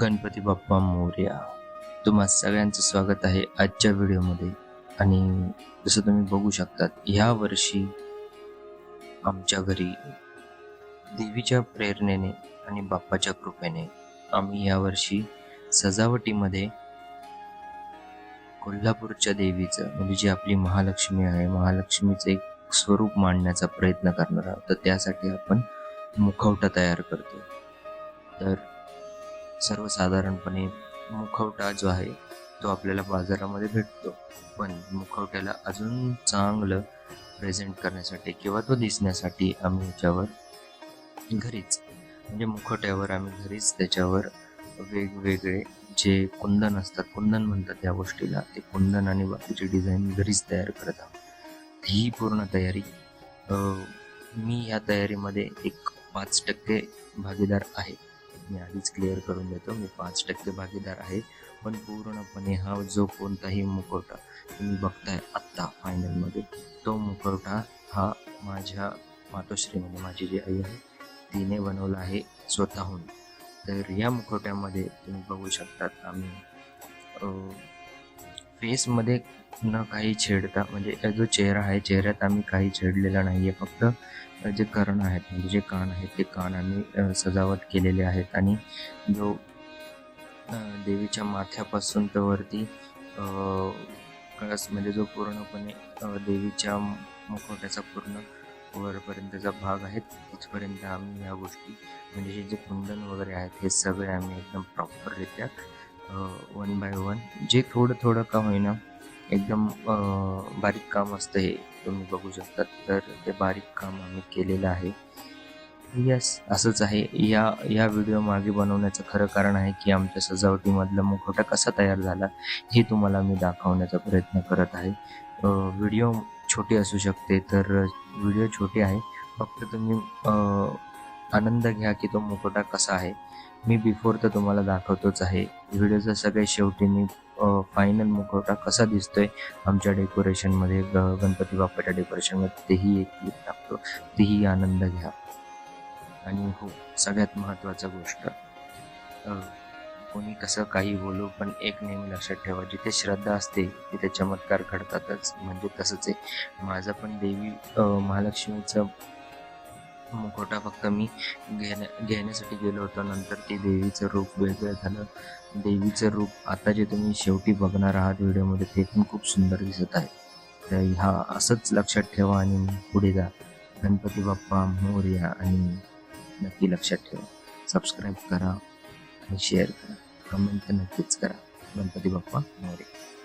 गणपती बाप्पा मोर्या. तुम्हा सगळ्यांचं स्वागत आहे आजच्या व्हिडिओमध्ये. आणि जसं तुम्ही बघू शकतात ह्या वर्षी आमच्या घरी देवीच्या प्रेरणेने आणि बाप्पाच्या कृपेने आम्ही यावर्षी सजावटीमध्ये कोल्हापूरच्या देवीचं म्हणजे जी आपली महालक्ष्मी आहे महालक्ष्मीचं एक स्वरूप मांडण्याचा प्रयत्न करणार आहोत. तर त्यासाठी आपण मुखवटा तयार करतो तर सर्वसाधारणपणे मुखवटा जो आहे तो आपल्याला बाजारामध्ये भेटतो. पण मुखवट्याला अजून चांगलं प्रेझेंट करण्यासाठी किंवा तो दिसण्यासाठी आम्ही याच्यावर घरीच म्हणजे मुखवट्यावर आम्ही घरीच त्याच्यावर वेगवेगळे जे कुंदन असतात कुंदन म्हणतात या गोष्टीला ते कुंदन आणि बाकीची डिझाईन घरीच तयार करत आहोत. ही पूर्ण तयारी मी ह्या तयारीमध्ये एक पाच टक्के भागीदार आहे. मी आधीच क्लिअर करून देतो. मी पाच टक्के भागीदार आहे. पण पूर्णपणे हा जो कोणताही मुखवटा तुम्ही बघताय आत्ता फायनलमध्ये तो मुखवटा हा माझ्या मातोश्री म्हणजे माझी जी आई आहे तिने बनवला आहे स्वतःहून. तर या मुखवट्यामध्ये तुम्ही बघू शकतात आम्ही फेसमध्ये न काही छेडता म्हणजे जो चेहरा आहे चेहऱ्यात आम्ही काही छेडलेला नाही आहे फक्त जे कर्ण आहेत म्हणजे जे कान आहेत ते कान आम्ही सजावट केलेले आहेत. आणि जो देवीच्या माथ्यापासून तर वरती अ, कळस म्हणजे जो पूर्णपणे देवीच्या मुखवट्याचा पूर्ण वरपर्यंतचा भाग आहे तिथपर्यंत आम्ही या गोष्टी म्हणजे जे कुंदन वगैरे आहेत हे सगळे आम्ही एकदम प्रॉपररित्या वन बाय वन जे थोडं थोडं का होईना एकदम बारीक काम असतं हे. तुम्ही बघू शकता तर ते बारीक काम आम्ही केलेलं आहे. यस असंच आहे. या या व्हिडिओ मागे बनवण्याचं खरं कारण आहे की आमच्या सजावटीमधला मुखवटा कसा तयार झाला हे तुम्हाला मी दाखवण्याचा प्रयत्न करत आहे. व्हिडिओ छोटी असू शकते तर व्हिडिओ छोटी आहे. फक्त तुम्ही आनंद घ्या की तो मुखवटा कसा आहे. मी बिफोर तर तुम्हाला दाखवतोच आहे. व्हिडिओचा सगळ्या शेवटी मी फायनल मुखवटा कसा दिसतोय आमच्या डेकोरेशनमध्ये ग गणपती बाप्पाच्या डेकोरेशनमध्ये तेही एक क्लिप टाकतो. तेही आनंद घ्या. आणि हो सगळ्यात महत्त्वाचा गोष्ट कोणी कसं काही बोलू पण एक नेहमी लक्षात ठेवा जिथे श्रद्धा असते तिथे चमत्कार घडतातच. म्हणजे तसंच आहे. माझं पण देवी महालक्ष्मीचं मुखवटा फक्त मी घेण्या घेण्यासाठी गेलो होतो. नंतर ते देवीचं रूप वेगळं झालं. देवीचं रूप आता जे तुम्ही शेवटी बघणार आहात व्हिडिओमध्ये ते पण खूप सुंदर दिसत आहे. तर ह्या असंच लक्षात ठेवा आणि पुढे जा. गणपती बाप्पा मोर्या आणि नक्की लक्षात ठेवा. सबस्क्राईब करा आणि शेअर करा. कमेंट तर नक्कीच करा. गणपती बाप्पा मोरया.